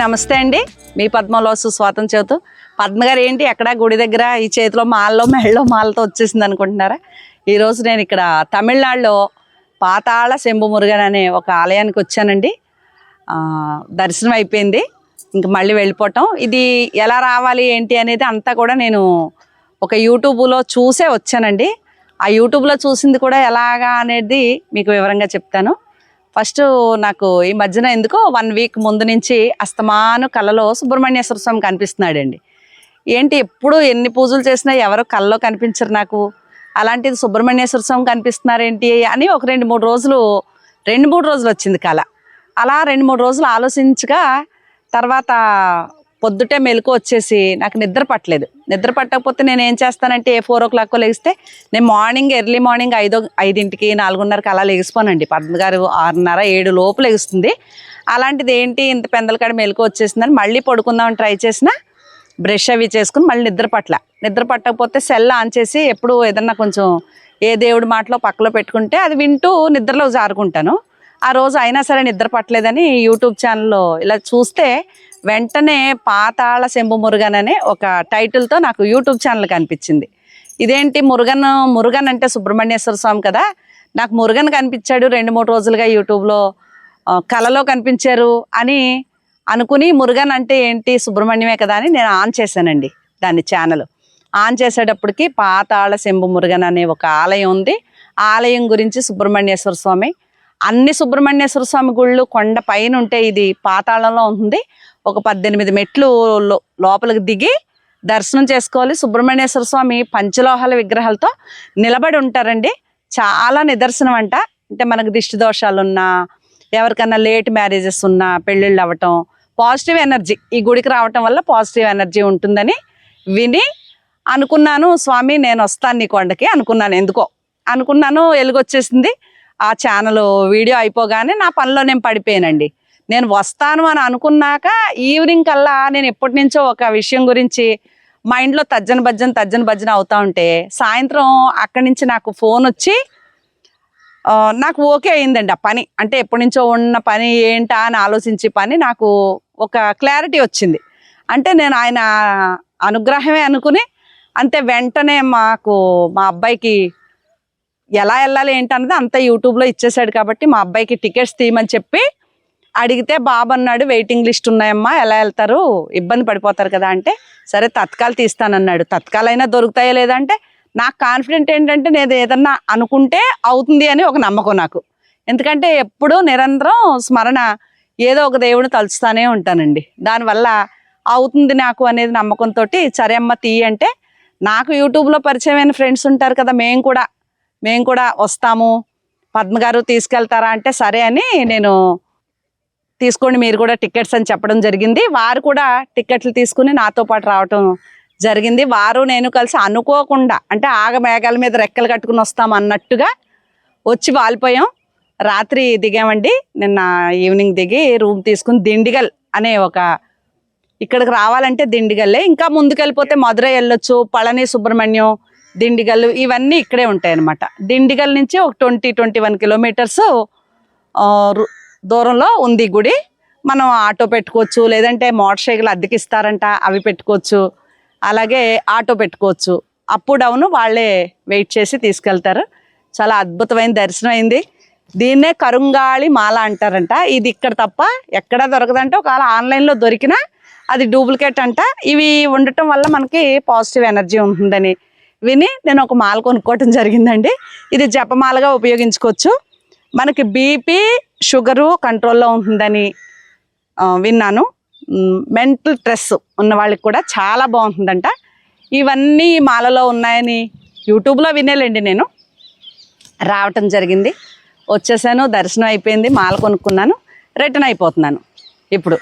నమస్తే అండి. మీ పద్మలోసు స్వాతం చెబుతూ పద్మ గారు ఏంటి? ఎక్కడ గుడి దగ్గర ఈ చేతిలో మాల్లో మెళ్ళలో మాలతో వచ్చేసింది అనుకుంటున్నారా? ఈరోజు నేను ఇక్కడ తమిళనాడులో పాతాళ శంభు మురుగన్ అనే ఒక ఆలయానికి వచ్చానండి. దర్శనం అయిపోయింది. ఇంక మళ్ళీ వెళ్ళిపోవటం ఇది ఎలా రావాలి ఏంటి అనేది అంతా కూడా నేను ఒక యూట్యూబ్లో చూసే వచ్చానండి. ఆ యూట్యూబ్లో చూసింది కూడా ఎలాగా అనేది మీకు వివరంగా చెప్తాను. ఫస్ట్ నాకు ఈ మధ్యన ఎందుకో వన్ వీక్ ముందు నుంచి అస్తమాను కళ్ళలో సుబ్రహ్మణ్యేశ్వర స్వామి కనిపిస్తున్నాడండి. ఏంటి ఎప్పుడు ఎన్ని పూజలు చేసినా ఎవరు కళ్ళలో కనిపించరు నాకు. అలాంటిది సుబ్రహ్మణ్యేశ్వర స్వామి కనిపిస్తున్నారేంటి అని ఒక రెండు మూడు రోజులు రెండు మూడు రోజులు వచ్చింది కళ. అలా రెండు మూడు రోజులు ఆలోచించగా తర్వాత పొద్దుటే మెలకు వచ్చేసి నాకు నిద్ర పట్టలేదు. నిద్ర పట్టకపోతే నేను ఏం చేస్తానంటే ఏ ఫోర్ ఓ క్లాక్ లెగిస్తే నేను మార్నింగ్ ఎర్లీ మార్నింగ్ ఐదో ఐదింటికి నాలుగున్నరకి అలా లెగిసిపోనండి. పద్మ గారు ఆరున్నర ఏడు లోపు లెగుస్తుంది. అలాంటిది ఏంటి? ఇంత పెందలకాడ మెలకు వచ్చేసిందని మళ్ళీ పడుకుందామని ట్రై చేసిన బ్రష్ అవి చేసుకుని మళ్ళీ నిద్ర పట్ల. నిద్ర పట్టకపోతే సెల్ ఆన్ చేసి ఎప్పుడు ఏదన్నా కొంచెం ఏ దేవుడి మాటలో పక్కలో పెట్టుకుంటే అది వింటూ నిద్రలో జారుకుంటాను. ఆ రోజు అయినా సరే నిద్ర పట్టలేదని యూట్యూబ్ ఛానల్లో ఇలా చూస్తే వెంటనే పాతాళ శంభు మురుగన్ అనే ఒక టైటిల్తో నాకు యూట్యూబ్ ఛానల్ కనిపించింది. ఇదేంటి మురుగన్? మురుగన్ అంటే సుబ్రహ్మణ్యేశ్వర స్వామి కదా? నాకు మురుగన్ కనిపించాడు రెండు మూడు రోజులుగా యూట్యూబ్లో కలలో కనిపించారు అని అనుకుని మురుగన్ అంటే ఏంటి? సుబ్రహ్మణ్యమే కదా అని నేను ఆన్ చేశానండి దాని ఛానల్ ఆన్ చేసేటప్పటికి పాతాళ శంభు మురుగన్ అనే ఒక ఆలయం ఉంది. ఆలయం గురించి సుబ్రహ్మణ్యేశ్వర స్వామి అన్ని సుబ్రహ్మణ్యేశ్వర స్వామి గుళ్ళు కొండ పైన ఉంటే ఇది పాతాళంలో ఉంది ఒక పద్దెనిమిది మెట్లు లోపలికి దిగి దర్శనం చేసుకోవాలి. సుబ్రహ్మణ్యేశ్వర స్వామి పంచలోహాల విగ్రహాలతో నిలబడి ఉంటారండి. చాలా నిదర్శనం అంట. అంటే మనకు దిష్టి దోషాలున్నా ఎవరికన్నా లేట్ మ్యారేజెస్ ఉన్నా పెళ్ళిళ్ళు అవ్వటం పాజిటివ్ ఎనర్జీ ఈ గుడికి రావటం వల్ల పాజిటివ్ ఎనర్జీ ఉంటుందని విని అనుకున్నాను స్వామి నేను వస్తాను నీ కొండకి. అనుకున్నాను. ఎందుకో? అనుకున్నాను వెలుగొచ్చేసింది ఆ ఛానల్ వీడియో అయిపోగానే నా పనిలో నేను పడిపోయానండి. నేను వస్తాను అని అనుకున్నాక ఈవినింగ్ కల్లా నేను ఎప్పటి నుంచో ఒక విషయం గురించి మైండ్లో తజ్జన భజ్జన తజ్జన భజ్జన అవుతా ఉంటే సాయంత్రం అక్కడి నుంచి నాకు ఫోన్ వచ్చి నాకు ఓకే అయిందండి ఆ పని. అంటే ఎప్పటి నుంచో ఉన్న పని ఏంటా అని ఆలోచించే పని నాకు ఒక క్లారిటీ వచ్చింది. అంటే నేను ఆయన అనుగ్రహమే అనుకుని అంతే వెంటనే మాకు మా అబ్బాయికి ఎలా వెళ్ళాలి ఏంటన్నది అంతా యూట్యూబ్లో ఇచ్చేసాడు కాబట్టి మా అబ్బాయికి టికెట్స్ తీయమని చెప్పి అడిగితే బాబు అన్నాడు వెయిటింగ్ లిస్ట్ ఉన్నాయమ్మా ఎలా వెళ్తారు? ఇబ్బంది పడిపోతారు కదా అంటే సరే తత్కాలు తీస్తానన్నాడు. తత్కాలైనా దొరుకుతాయో లేదంటే నాకు కాన్ఫిడెంట్ ఏంటంటే నేను ఏదన్నా అనుకుంటే అవుతుంది అని ఒక నమ్మకం నాకు. ఎందుకంటే ఎప్పుడూ నిరంతరం స్మరణ ఏదో ఒక దేవుడిని తలుచుతానే ఉంటానండి. దానివల్ల అవుతుంది నాకు అనేది నమ్మకంతో సరే అమ్మ తీయి అంటే నాకు యూట్యూబ్లో పరిచయమైన ఫ్రెండ్స్ ఉంటారు కదా మేము కూడా మేము కూడా వస్తాము. పద్మ గారు తీసుకెళ్తారా అంటే సరే అని నేను తీసుకోండి మీరు కూడా టికెట్స్ అని చెప్పడం జరిగింది. వారు కూడా టికెట్లు తీసుకుని నాతో పాటు రావటం జరిగింది. వారు నేను కలిసి అనుకోకుండా అంటే ఆగ మేఘాల మీద రెక్కలు కట్టుకుని వస్తాం అన్నట్టుగా వచ్చి వాలిపోయాం. రాత్రి దిగామండి. నిన్న ఈవినింగ్ దిగి రూమ్ తీసుకుని దిండిగల్ అనే ఒక ఇక్కడికి రావాలంటే దిండిగల్లే. ఇంకా ముందుకెళ్ళిపోతే మధురై వెళ్ళొచ్చు పళని సుబ్రహ్మణ్యం దిండిగల్ ఇవన్నీ ఇక్కడే ఉంటాయి అన్నమాట దిండిగల్ నుంచి ఒక ట్వంటీ ట్వంటీ వన్ కిలోమీటర్స్ దూరంలో ఉంది గుడి. మనం ఆటో పెట్టుకోవచ్చు లేదంటే మోటార్ సైకిల్ అద్దెకిస్తారంట అవి పెట్టుకోవచ్చు. అలాగే ఆటో పెట్టుకోవచ్చు. అప్ డౌన్ వాళ్ళే వెయిట్ చేసి తీసుకెళ్తారు. చాలా అద్భుతమైన దర్శనం అయింది. దీన్నే కరుంగాళి మాల అంటారంట. ఇది ఇక్కడ తప్ప ఎక్కడ దొరకదంటే. ఒకవేళ ఆన్లైన్లో దొరికినా అది డూప్లికేట్ అంట. ఇవి ఉండటం వల్ల మనకి పాజిటివ్ ఎనర్జీ ఉంటుందని విని నేను ఒక మాల కొనుక్కోవటం జరిగిందండి. ఇది జపమాలగా ఉపయోగించుకోవచ్చు. మనకి బీపీ షుగరు కంట్రోల్లో ఉంటుందని విన్నాను. మెంటల్ స్ట్రెస్ ఉన్న వాళ్ళకి కూడా చాలా బాగుంటుందంట. ఇవన్నీ మాలలో ఉన్నాయని యూట్యూబ్లో వినేలేండి నేను. రావటం జరిగింది. వచ్చేసాను దర్శనం అయిపోయింది మాల కొనుక్కున్నాను రిటర్న్ అయిపోతున్నాను ఇప్పుడు.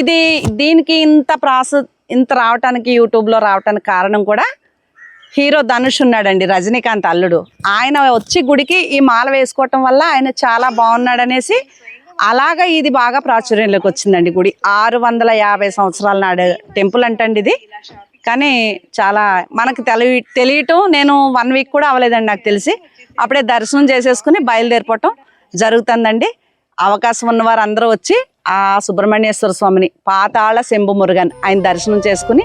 ఇది దీనికి ఇంత ప్రాసెస్ ఇంత రావటానికి యూట్యూబ్లో రావటానికి కారణం కూడా హీరో ధనుష్ ఉన్నాడండి రజనీకాంత్ అల్లుడు. ఆయన వచ్చి గుడికి ఈ మాల వేసుకోవటం వల్ల ఆయన చాలా బాగున్నాడనేసి అలాగా ఇది బాగా ప్రాచుర్యంలోకి వచ్చిందండి గుడి. ఆరు వందల యాభై సంవత్సరాల నాడు టెంపుల్ అంటండి ఇది. కానీ చాలా మనకు తెలియ తెలియటం నేను వన్ వీక్ కూడా అవ్వలేదండి నాకు తెలిసి. అప్పుడే దర్శనం చేసేసుకుని బయలుదేరిపోవటం జరుగుతుందండి. అవకాశం ఉన్నవారు అందరూ వచ్చి ఆ సుబ్రహ్మణ్యేశ్వర స్వామిని పాతాళ శంభు మురుగన్ ఆయన దర్శనం చేసుకుని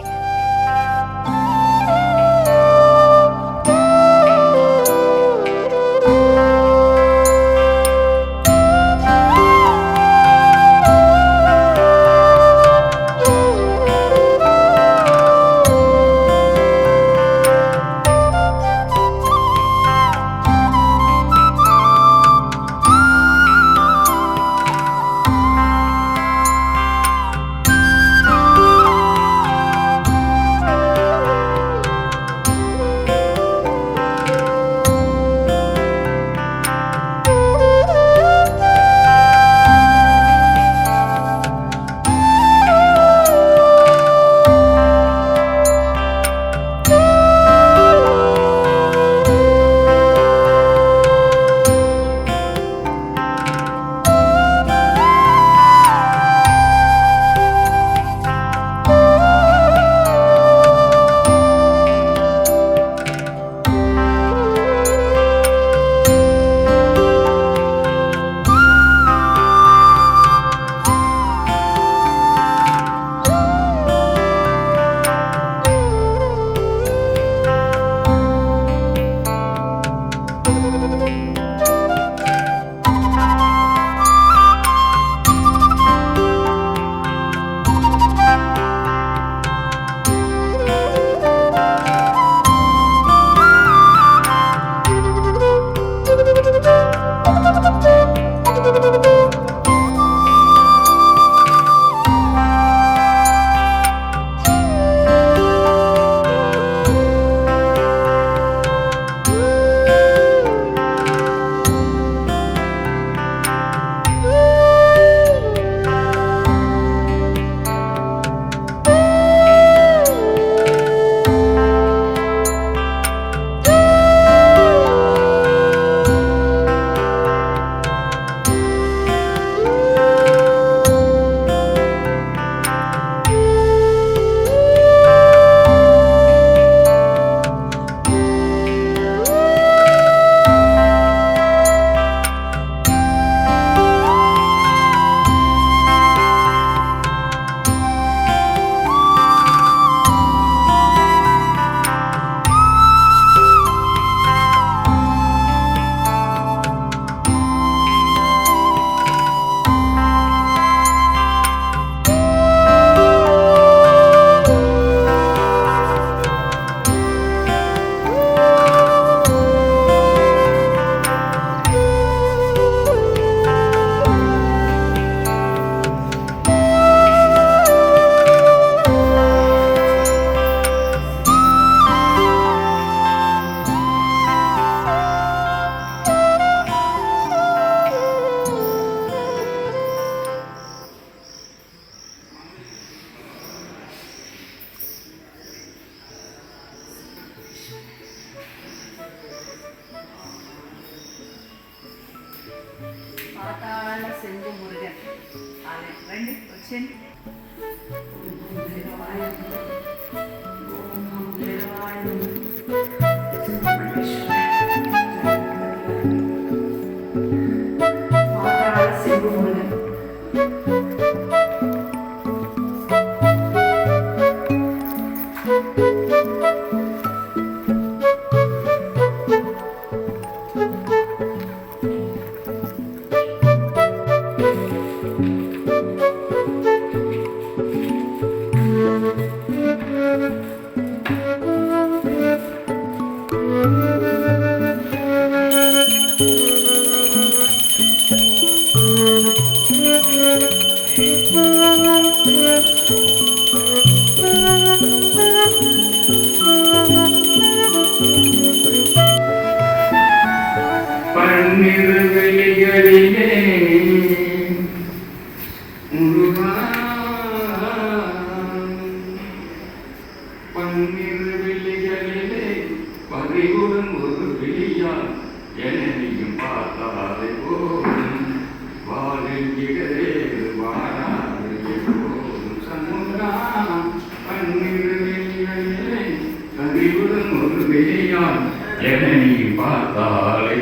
என்னை பார்த்தாலே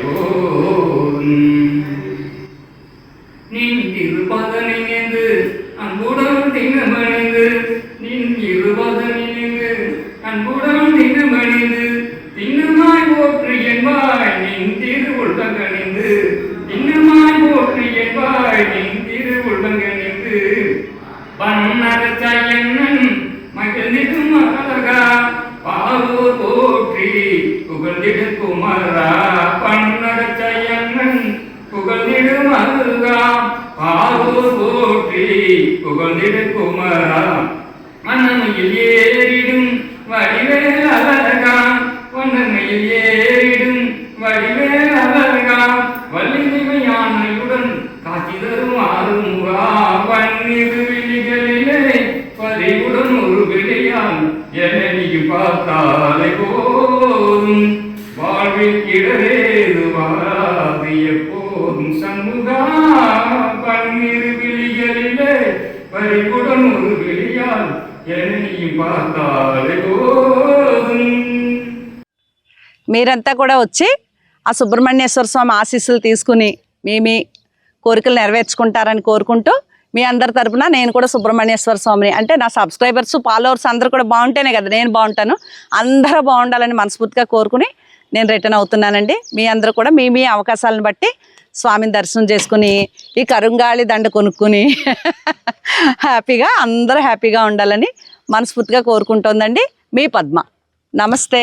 நின் இருபாத நினைந்து அன்புடன் தினமணிந்து நின் இருபாத நினைந்து அன்புடன் பார்த்தாலே போதும் வாழ்வில் இடரேது வாராது எப்போதும் சண்முகா பன்னிரு விழிகளிலே பறிவுடன் ஒரு விழியால் என்னையும் பார்த்தாலே போதும் మీరంతా కూడా వచ్చి ఆ సుబ్రహ్మణ్యేశ్వర స్వామి ఆశీస్సులు తీసుకుని మీ మీ కోరికలు నెరవేర్చుకుంటారని కోరుకుంటూ మీ అందరి తరపున నేను కూడా సుబ్రహ్మణ్యేశ్వర స్వామిని అంటే నా సబ్స్క్రైబర్స్ ఫాలోవర్స్ అందరూ కూడా బాగుంటేనే కదా నేను బాగుంటాను. అందరూ బాగుండాలని మనస్ఫూర్తిగా కోరుకుని నేను రిటర్న్ అవుతున్నానండి. మీ అందరూ కూడా మీ మీ అవకాశాలను బట్టి స్వామిని దర్శనం చేసుకుని ఈ కరుంగాళి దండ కొనుక్కుని హ్యాపీగా అందరూ హ్యాపీగా ఉండాలని మనస్ఫూర్తిగా కోరుకుంటోందండి మీ పద్మ. నమస్తే.